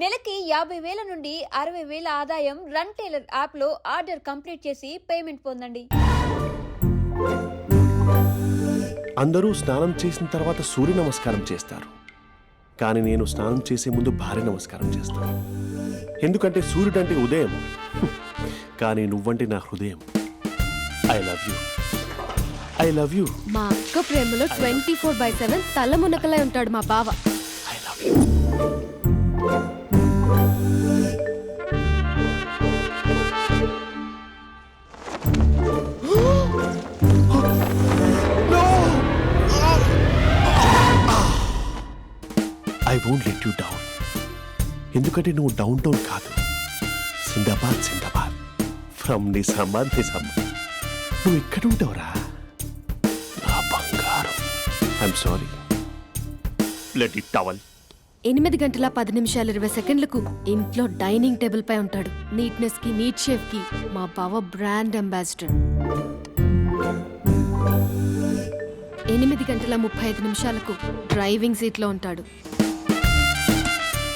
నెలకి యాభై వేల నుండి అరవై వేల ఆదాయం రన్ టైలర్ యాప్లో ఆర్డర్ కంప్లీట్ చేసి పేమెంట్ పొందండి అందరూ స్నానం చేసిన తర్వాత సూర్య నమస్కారం చేస్తారు కానీ నేను స్నానం చేసే ముందు భార్య నమస్కారం చేస్తాను ఎందుకంటే సూర్యుడు అంటే ఉదయం కానీ నువ్వంటే నా హృదయం I love you I love you మా అక్క ప్రేమలో ట్వంటీ ఫోర్ బై సెవెన్ తల మునకలై ఉంటాడు మా బావ I love you I won't let you down ఎందుకంటే నువ్వు డౌన్ టౌన్ కాదు Sindbad Sindbad from Nizamabad Nizamabad నువ్వు ఎక్కడ ఉంటావురా నా బంగారం I'm sorry let it towel ఎనిమిది గంటల పది నిమిషాలు ఇరవై సెకండ్లకు ఇంట్లో డైనింగ్ టేబుల్ పై ఉంటాడు నీట్నెస్ కి నీట్ షేఫ్ కి మా బావ బ్రాండ్ అంబాసిడర్ ఎనిమిది గంటల ముప్పై ఐదు నిమిషాలకు డ్రైవింగ్ సీట్లో ఉంటాడు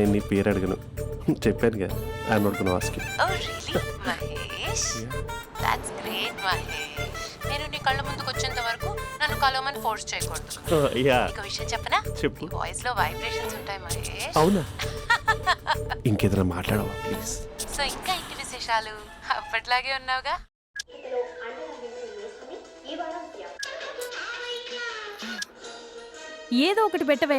నేను నీ పేరు అడగను చెప్పాను I not gonna ask Mahesh that's great Mahesh నేను నీ కళ్ళ ముందుకు వచ్చేంత వరకు నన్ను కలవమని ఫోర్స్ చేయకూడదు యా uh, ఒక విషయం చెప్పనా చెప్పు వాయిస్ లో వైబ్రేషన్స్ ఉంటాయి మహేష్ అవునా ఇంకేదైనా మాట్లాడవా ప్లీజ్ సో ఇంకా ఇంటి విశేషాలు అప్పట్లాగే ఉన్నావుగా ఏదో ఒకటి పెట్టవే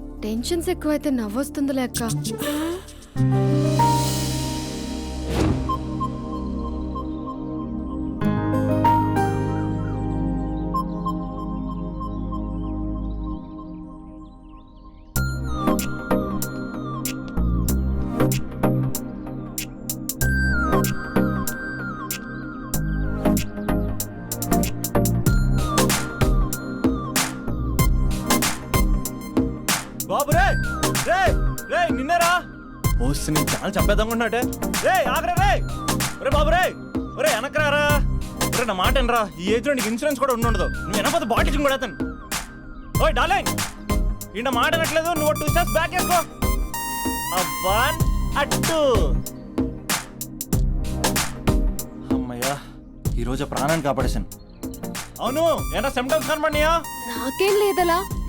టెన్షన్స్ ఎక్కువైతే నవ్వొస్తుందిలే లెక్క బాబు రే రే రే నిన్నరా ఓసి నేను చాలా ఉన్నాటే రే ఆగరా రే ఒరే బాబు రే ఒరే వెనకరారా ఒరే నా మాట ఎనరా ఈ ఏజ్లో నీకు ఇన్సూరెన్స్ కూడా ఉండదు నువ్వు వెనకపోతే బాటిల్ కూడా అతను ఓయ్ డాలింగ్ ఈయన మాట అనట్లేదు నువ్వు టూ స్టెప్స్ బ్యాక్ వేసుకో అబ్బాన్ అట్టు అమ్మయ్యా ఈరోజు ప్రాణాన్ని కాపాడేశాను అవును ఏనా సిమ్టమ్స్ కనబడినాయా నాకేం లేదలా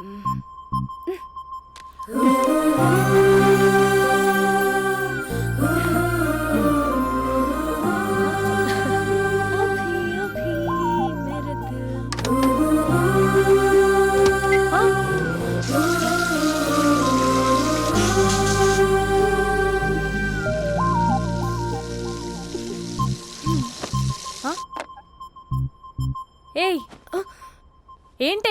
Mm.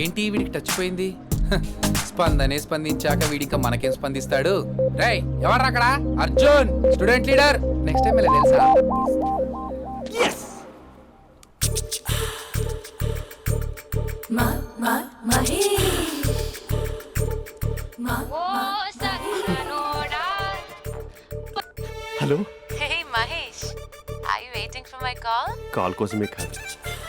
ఏంటి వీడికి టచ్ పోయింది స్పందనే స్పందించాక వీడిక మనకేం స్పందిస్తాడు రై ఎవరు అక్కడ Arjun student leader next time వెళ్ళి తెలుసా hello hey Mahesh I waiting for my call call కోసమే కాదు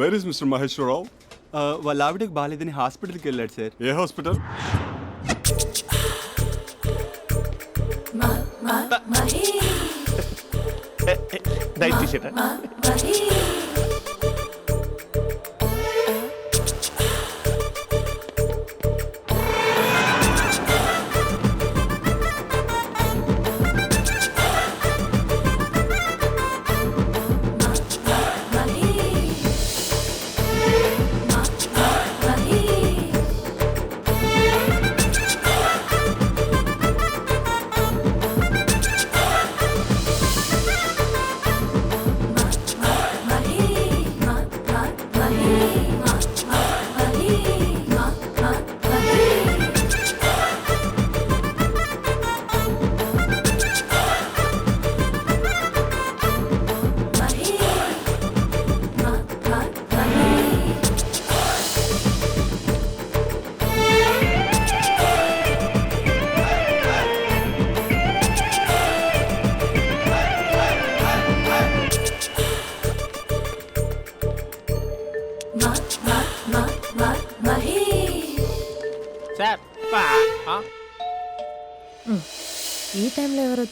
where is mister Maheshwararao వాళ్ళ ఆవిడకి బాగాలేదని హాస్పిటల్కి వెళ్ళాడు సార్ ఏ హాస్పిటల్ దయచేసేట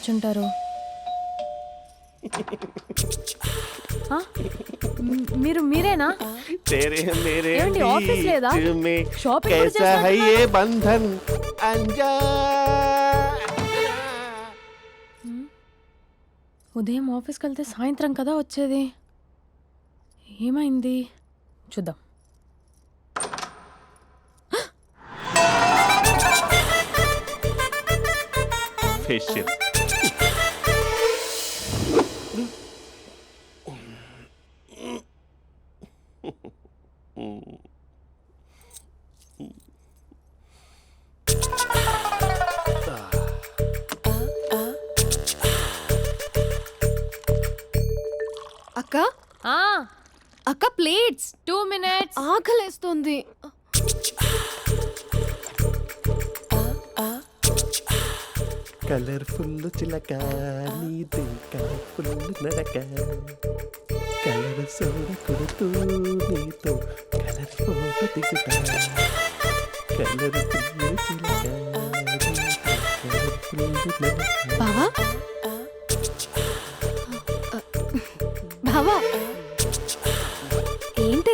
టైంలో ఎవరు వచ్చుంటారు ఆ? మ్, మీరు మీరేనా तेरे मेरे ఏమండి, ఆఫీస్ లేదా? बीच में షాపింగ్ కూడా कैसा है చేసినట్టున్నారు? ये बंधन अंजा ఉదయం ఆఫీస్కి వెళ్తే సాయంత్రం కదా వచ్చేది ఏమైంది చూద్దాం फेशियल ప్లేట్స్ టూ మినిట్స్ ఆకలేస్తుంది కలర్ఫుల్ చిలక నీది కలర్ఫుల్ నడక కలర్ సోడ కొడుతూ నీతో కలర్ ఫోటో దిగుతా కలర్ఫుల్ చిలక కలర్ఫుల్ నడక బావా బావా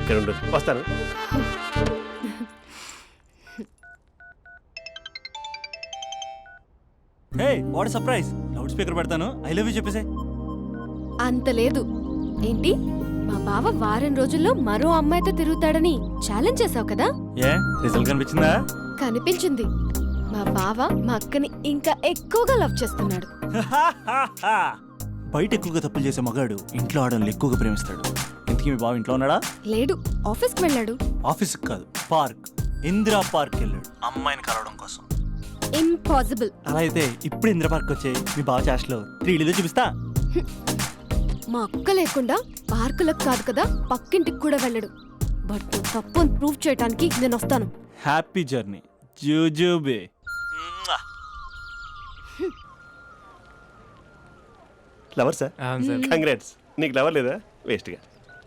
ఇక్కడ వస్తాను వాట్ సర్ప్రైజ్ లౌడ్ స్పీకర్ పెడతాను ఐ లవ్ యూ చెప్పేసే అంత లేదు ఏంటి మా బావ వారం రోజుల్లో మరో అమ్మాయితో తిరుగుతాడని ఛాలెంజ్ చేసావు కదా ఏ రిజల్ట్ కనిపించిందా కనిపించింది మా బావ మా అక్కని ఇంకా ఎక్కువగా లవ్ చేస్తున్నాడు బయట ఎక్కువగా తప్పులు చేసే మగాడు ఇంట్లో ఆడని ఎక్కువగా ప్రేమిస్తాడు ఇంతకీ మీ బాబు ఇంట్లో ఉన్నాడా లేడు కి వెళ్ళాడు కి కాదు పార్క్ ఇందిరా పార్క్ వెళ్ళాడు అమ్మాయిని కలవడం కోసం ఇంపాసిబుల్ అలా అయితే ఇప్పుడు ఇందిరా పార్క్ వచ్చే మీ బావ చాష్లో త్రీ ఇల్లు చూపిస్తా మా అక్క లేకుండా పార్కులకు కాదు కదా పక్కింటికి కూడా వెళ్ళడు బట్ తప్పని తప్పు అని ప్రూవ్ చేయడానికి నేను వస్తాను హ్యాపీ జర్నీ జూజూబే లవర్ సార్ కంగ్రాట్స్ నీకు లవర్ లేదా వేస్ట్గా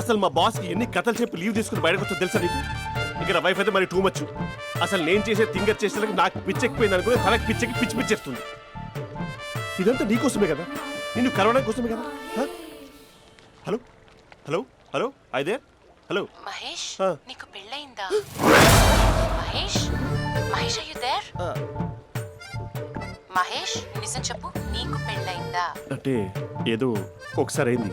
అసలు మా బాస్ కి ఎన్ని కథలు చెప్పి లీవ్ తీసుకుని బయటకు వచ్చా తెలుసా నీకు ఇక్కడ వైఫ్ అయితే మరి టూ మచ్ అసలు నేను చేసే థింగర్ చేసే నాకు పిచ్చెక్కిపోయింది అనుకుని తనకి పిచ్చెక్కి పిచ్చి పిచ్చేస్తుంది ఇదంతా నీకోసమే కదా నిన్ను కలవడం కోసమే కదా హలో హలో హలో అయితే హలో మహేష్ నీకు పెళ్ళయిందా మహేష్ మహేష్ దేర్ మహేష్ నిజం చెప్పు నీకు పెళ్ళయిందా అంటే ఏదో ఒకసారి అయింది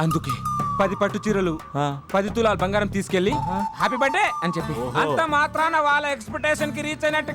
అందుకే పది పట్టు చీరలు పది తులాలు బంగారం తీసుకెళ్లి హ్యాపీ బర్త్డే అని చెప్పి అంత మాత్రాన వాళ్ళ ఎక్స్పెక్టేషన్ కి రీచ్ అయినట్టు